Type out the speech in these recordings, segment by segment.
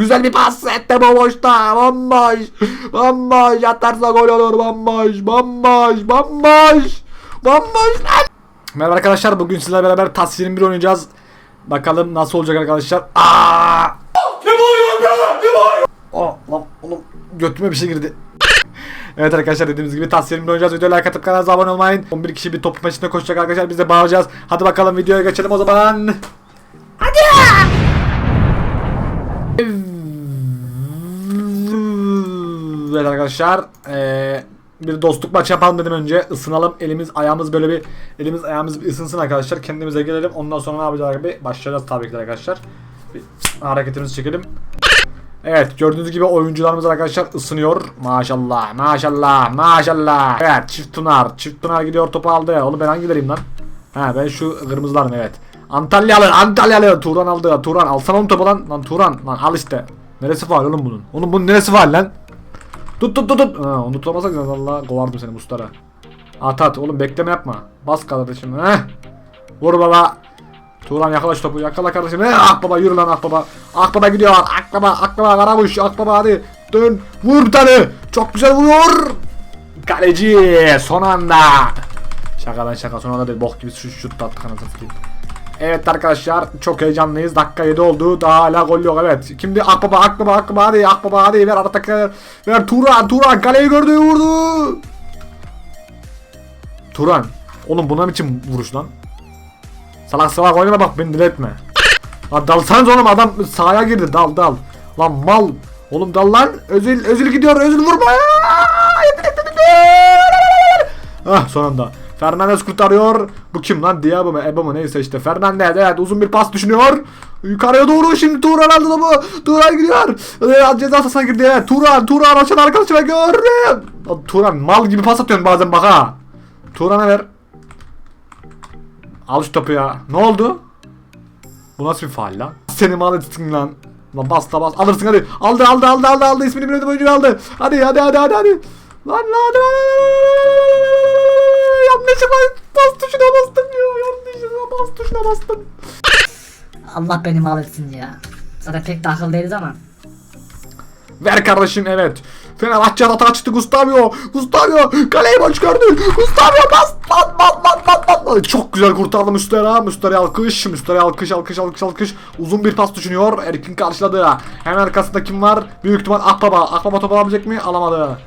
Güzel bir pas ette boşta. Bomboş. Bomboş. Atarsa gol olur. Bomboş. Bomboş. Bomboş. Bomboş lan. Merhaba arkadaşlar. Bugün sizlerle beraber TAS 21 oynayacağız. Bakalım nasıl olacak arkadaşlar. Aa! Ne bağırıyorsun ya? Ne bağırıyorsun? Aa, lan oğlum götüme bir şey girdi. Evet arkadaşlar dediğimiz gibi TAS 21 oynayacağız. Videoya like atıp kanalımıza abone olmayın. 11 kişi bir toplum içinde koşacak arkadaşlar. Biz de bağıracağız. Hadi bakalım videoya geçelim o zaman. Evet arkadaşlar eee, bir dostluk maçı yapalım dedim önce. Isınalım elimiz ayağımız böyle bir elimiz ayağımız bir ısınsın arkadaşlar. Kendimize gelelim. Ondan sonra ne yapacağız gibi başlayacağız tabii ki arkadaşlar. Bir hareketimizi çekelim. Evet gördüğünüz gibi oyuncularımız arkadaşlar ısınıyor. Maşallah maşallah maşallah. Evet çift tunar çift tunar gidiyor topu aldı. Oğlum ben hangileriyim lan? Ha ben şu kırmızılarım evet. Antalyalı Antalyalı. Turan aldı Turan. Alsana onu topu lan. Lan Turan lan al işte. Neresi faal oğlum bunun? Oğlum bunun neresi faal lan? Tut tut tut tut. Ha, onu tutamazsak zaten Allah kovardım seni Mustara. At at oğlum bekleme yapma. Bas kardeşim. Heh. Vur baba. Turan yakala şu topu yakala kardeşim. Heh, ah baba yürü lan ah baba. Ah baba gidiyor. Ah baba ah baba karabuş. Ah baba hadi. Dön. Vur bir tane. Çok güzel vuruyor. Kaleci son anda. Şaka lan şaka son anda değil. Bok gibi şut şut attık anasını satayım. Evet arkadaşlar çok heyecanlıyız. Dakika 7 oldu. Daha hala gol yok evet. Kimdi? Akbaba Akbaba Akbaba hadi Akbaba hadi ver atak ver Turan Turan kaleyi gördü vurdu. Turan. Oğlum buna için vuruş lan? Salak salak oynama bak beni deli etme. Lan dalsanız oğlum adam sahaya girdi dal dal. Lan mal. Oğlum dal lan. Özil Özil gidiyor Özil vurma. Ah son anda. Fernandez kurtarıyor. Bu kim lan? Diabo mu? Ebo mu? Neyse işte. Fernandez evet uzun bir pas düşünüyor. Yukarıya doğru şimdi Turan aldı topu. Turan gidiyor. Ee, ceza sahasına girdi. Evet. Turan, Turan açan arkadaşıma gördüm. Lan Turan mal gibi pas atıyorsun bazen bak ha. Turan'a ver. Al şu topu ya. Ne oldu? Bu nasıl bir faal lan? Seni mal etsin lan. Lan bas da bas. Alırsın hadi. Aldı aldı aldı aldı aldı. İsmini bilmediğim oyuncu aldı. Hadi hadi hadi hadi hadi. Lan lan hadi. Yanlışlıkla bas tuşuna bastım ya. Yanlışlıkla bas tuşuna bastım. Allah beni mal etsin ya. Zaten pek de akıl değiliz ama. Ver kardeşim evet. Fenerbahçe hata çıktı Gustavio. Gustavio kaleyi boş gördü. Gustavio bas bas bas bas bas bas. Çok güzel kurtardı Mustera. Mustera alkış. Mustera alkış alkış alkış alkış. Uzun bir pas düşünüyor. Erkin karşıladı. Hemen arkasında kim var? Büyük ihtimal Akbaba. Akbaba topu alabilecek mi? Alamadı.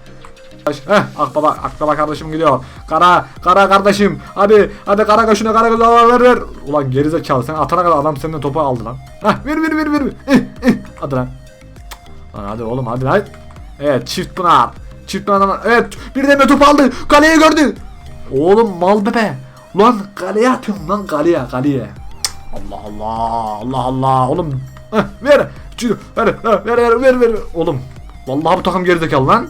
Heh Akbaba Akbaba kardeşim gidiyor. Kara Kara kardeşim. Hadi hadi Kara kaşına Kara kaşına ver ver. Ulan gerizekalı sen atana kadar adam senden topu aldı lan. Heh ver ver ver ver. Eh, eh. Hadi lan. Lan hadi oğlum hadi lan. Evet çift pınar. Çift pınar. Evet bir de top aldı. Kaleye gördü. Oğlum mal bebe. Lan kaleye atıyorum lan kaleye kaleye. Allah Allah Allah Allah oğlum. Heh, Ver ver ver ver ver ver. Oğlum. Vallahi bu takım gerizekalı lan.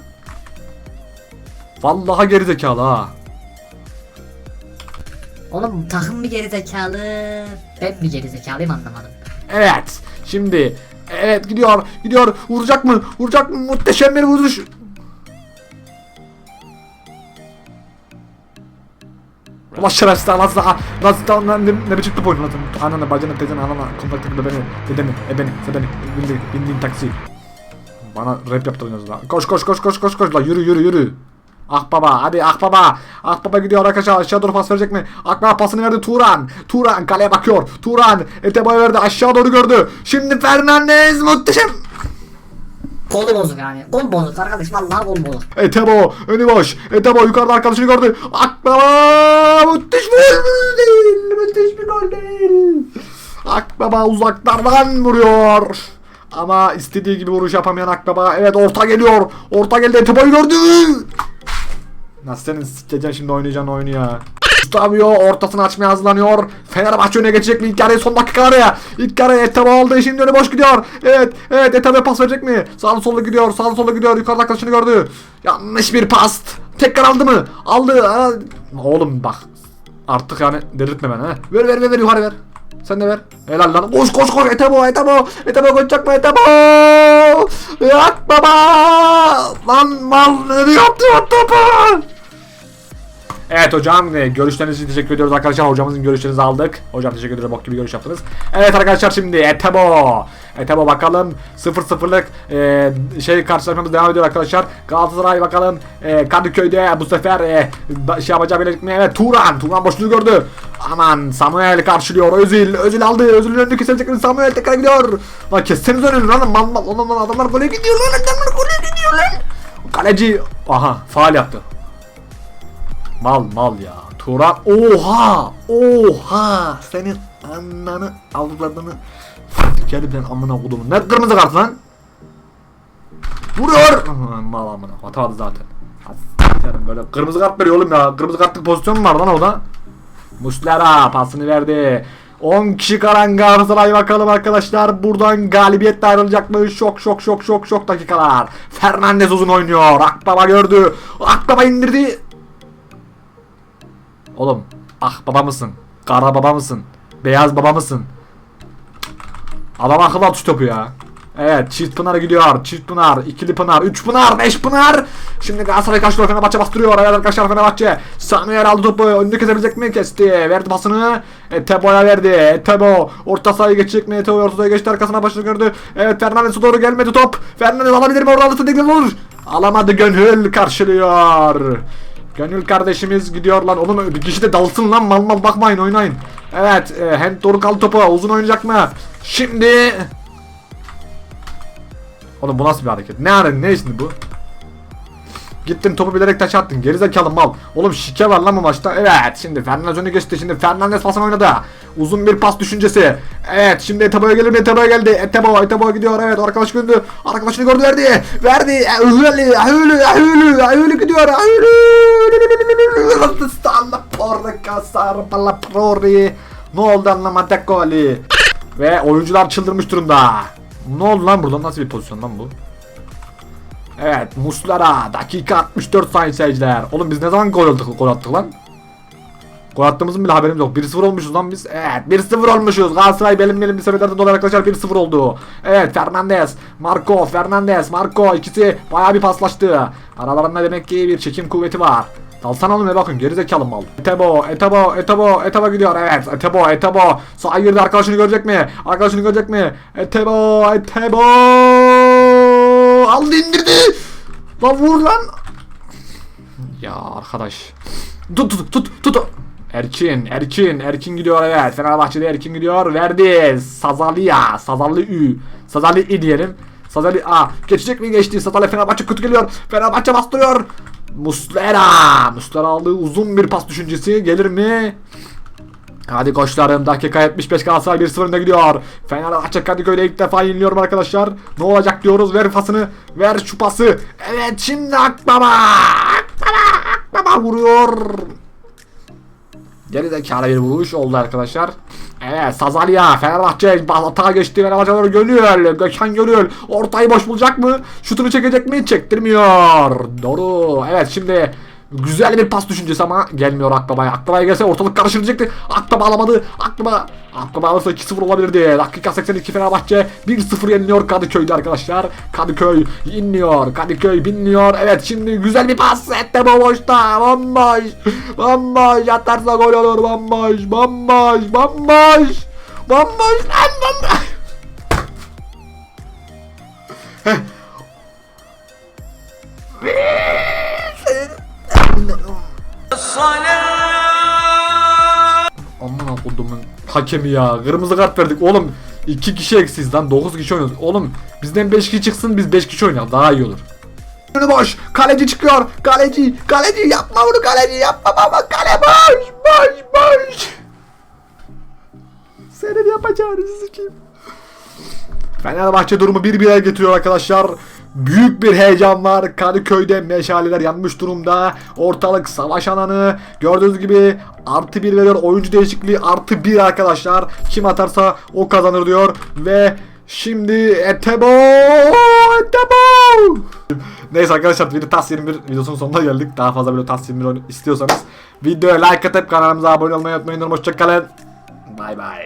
Vallahi gerizekalı ha. Oğlum takım mı gerizekalı? Ben mi gerizekalıyım anlamadım. Evet. Şimdi evet gidiyor. Gidiyor. Vuracak mı? Vuracak mı? Muhteşem bir vuruş. Ulan şerefsiz nasıl nasıl lan ne, ne biçim top oynadın? Ananı bacını teyzeni anana kompaktik beni dedeni ebeni sedeni bindiğin, bindiğin taksi. Bana rap yaptırıyorsunuz lan. Koş koş koş koş koş koş la yürü yürü yürü. Ah baba hadi ah baba. Ah baba gidiyor arkadaşlar aşağı doğru pas verecek mi? Ah baba pasını verdi Turan. Turan kaleye bakıyor. Turan Etebo'ya verdi aşağı doğru gördü. Şimdi Fernandez muhteşem. Kolu bozuk yani. Kol bozuk arkadaş vallahi kol bozuk. Etebo önü boş. Etebo yukarıda arkadaşını gördü. Akbaba müthiş gol değil. Müthiş bir gol değil. Akbaba uzaklardan vuruyor. Ama istediği gibi vuruş yapamayan Akbaba. Evet orta geliyor. Orta geldi Etebo'yu gördü. Nasıl senin sikeceksin şimdi oynayacağın oyunu ya. Gustavio ortasını açmaya hazırlanıyor. Fenerbahçe öne geçecek mi? İlk yarıya son dakikalara. İlk yarıya Etebo aldı. Şimdi öne boş gidiyor. Evet. Evet Etebo pas verecek mi? Sağlı sollu gidiyor. Sağlı sollu gidiyor. Yukarıda arkadaşını gördü. Yanlış bir pas. Tekrar aldı mı? Aldı. Ha. Oğlum bak. Artık yani delirtme beni. Ver ver ver ver yukarı ver. Sen de ver. Helal lan. Koş koş koş. Etebo Etebo. Etebo koşacak mı Etebo? Yak baba. Lan mal ne yaptı topu? Evet hocam e, görüşleriniz için teşekkür ediyoruz arkadaşlar. Hocamızın görüşlerinizi aldık. Hocam teşekkür ederim. Bok gibi görüş yaptınız. Evet arkadaşlar şimdi Etebo. Etebo bakalım 0-0'lık e, şey karşılaşmamız devam ediyor arkadaşlar. Galatasaray bakalım e, Kadıköy'de bu sefer e, şey yapacağı mi? Evet Turan. Turan boşluğu gördü. Aman Samuel karşılıyor. Özil. Özil aldı. Özil'in önünü kesebilecek mi? Samuel tekrar gidiyor. Lan kesseniz önünü lan. Mal mal. Lan, lan, adamlar gole gidiyor lan. Adamlar gole gidiyor lan. Kaleci. Aha faal yaptı. Mal mal ya. Turan oha oha senin ananı avladığını Gelip ben amına kodumu. Ne kırmızı kart lan? Vuruyor. Mal amına. Hatalı zaten. Böyle kırmızı kart veriyor oğlum ya. Kırmızı kartlık pozisyon mu var lan orada? Muslera pasını verdi. 10 kişi kalan Galatasaray bakalım arkadaşlar. Buradan galibiyetle ayrılacak mı? Şok şok şok şok şok dakikalar. Fernandez uzun oynuyor. Akbaba gördü. Akbaba indirdi. Oğlum ah baba mısın? Kara baba mısın? Beyaz baba mısın? Adam akıl at şu topu ya. Evet çift pınar gidiyor. Çift pınar, ikili pınar, üç pınar, beş pınar. Şimdi Galatasaray karşılıyor Fenerbahçe bastırıyor. Evet arkadaşlar Fenerbahçe. Samuel aldı topu. Önünü kesebilecek mi? Kesti. Verdi pasını. E, Tebo'ya verdi. E, Tebo. Orta sahayı geçecek mi? Tebo orta sahaya geçti. Arkasına başını gördü. Evet Fernandes'e doğru gelmedi top. Fernandes alabilir mi? Orada alırsa tekrar olur. Alamadı. Gönül karşılıyor. Gönül kardeşimiz gidiyor lan. Oğlum bir kişi de dalsın lan. Mal mal bakmayın oynayın. Evet. E, Hent doğru kaldı topu. Uzun oynayacak mı? Şimdi Oğlum bu nasıl bir hareket? Ne ara ne şimdi bu? Gittin topu bilerek taç attın. Gerizekalı mal. Oğlum şike var lan bu maçta. Evet şimdi Fernandez önü geçti. Şimdi Fernandez pasını oynadı. Uzun bir pas düşüncesi. Evet şimdi Etebo'ya gelir mi? Etebo'ya geldi. Etebo, Etebo gidiyor. Evet arkadaş gördü. Arkadaşını gördü verdi. Verdi. Öyle, öyle, öyle, öyle gidiyor. Öyle. Stalla porca sarpala prori. Ne oldu anlamadık golü. Ve oyuncular çıldırmış durumda. Ne oldu lan burada? Nasıl bir pozisyon lan bu? Evet Muslara dakika 64 sayın seyirciler. Oğlum biz ne zaman gol attık, gol attık lan? Gol attığımızın bile haberimiz yok. 1-0 olmuşuz lan biz. Evet 1-0 olmuşuz. Galatasaray benim benim bir sebeplerden dolayı arkadaşlar 1-0 oldu. Evet Fernandez, Marco, Fernandez, Marco ikisi bayağı bir paslaştı. Aralarında demek ki bir çekim kuvveti var. Dalsana oğlum bakın gerizekalı mal. Etebo, Etebo, Etebo, Etebo gidiyor evet. Etebo, Etebo. Sağa girdi arkadaşını görecek mi? Arkadaşını görecek mi? Etebo, Etebo. Aldı indirdi. Lan vur lan. Ya arkadaş. Tut tut tut tut. Erkin, Erkin, Erkin gidiyor evet. Fenerbahçe'de Erkin gidiyor. Verdi. Sazalia, Sazali Ü. Sazali İ diyelim. Sazali A. Geçecek mi geçti? Sazali Fenerbahçe kötü geliyor. Fenerbahçe bastırıyor. Muslera. Muslera aldığı uzun bir pas düşüncesi. Gelir mi? Hadi koçlarım dakika 75 Galatasaray 1-0 önde gidiyor. Fenerbahçe Kadıköy'de ilk defa yeniliyorum arkadaşlar. Ne olacak diyoruz ver pasını. Ver şu pası. Evet şimdi Akbaba. Akbaba. Akbaba vuruyor. Geri zekalı bir vuruş oldu arkadaşlar. Evet Sazalia Fenerbahçe hata geçti Fenerbahçe doğru Gönül Gökhan Gönül ortayı boş bulacak mı? Şutunu çekecek mi? Çektirmiyor. Doğru. Evet şimdi güzel bir pas düşüncesi ama gelmiyor Akbaba'ya. Akbaba'ya gelse ortalık karışılacaktı. Akbaba alamadı. Akbaba Akbaba alırsa 2-0 olabilirdi. Dakika 82 Fenerbahçe 1-0 yeniliyor Kadıköy'de arkadaşlar. Kadıköy inliyor. Kadıköy binliyor. Evet şimdi güzel bir pas. Ette boşta. Bomboş. Bomboş. Atarsa gol olur. Bomboş. Bomboş. Bomboş. Bomboş. Lan bomboş. Hakemi ya. Kırmızı kart verdik. Oğlum iki kişi eksiyiz lan. 9 kişi oynuyoruz. Oğlum bizden 5 kişi çıksın biz 5 kişi oynayalım. Daha iyi olur. Önü boş. Kaleci çıkıyor. Kaleci. Kaleci yapma bunu kaleci yapma baba. Kale boş. Boş boş. Senin yapacağını sikeyim. Fenerbahçe durumu 1-1'e getiriyor arkadaşlar. Büyük bir heyecan var. Kadıköy'de meşaleler yanmış durumda. Ortalık savaş alanı. Gördüğünüz gibi artı 1 veriyor. Oyuncu değişikliği artı 1 arkadaşlar. Kim atarsa o kazanır diyor. Ve şimdi Etebo! Etebo! Neyse arkadaşlar bir TAS 21 videosunun sonuna geldik. Daha fazla böyle TAS 21 oyunu istiyorsanız videoya like atıp kanalımıza abone olmayı unutmayın. Hoşçakalın. Bay bay.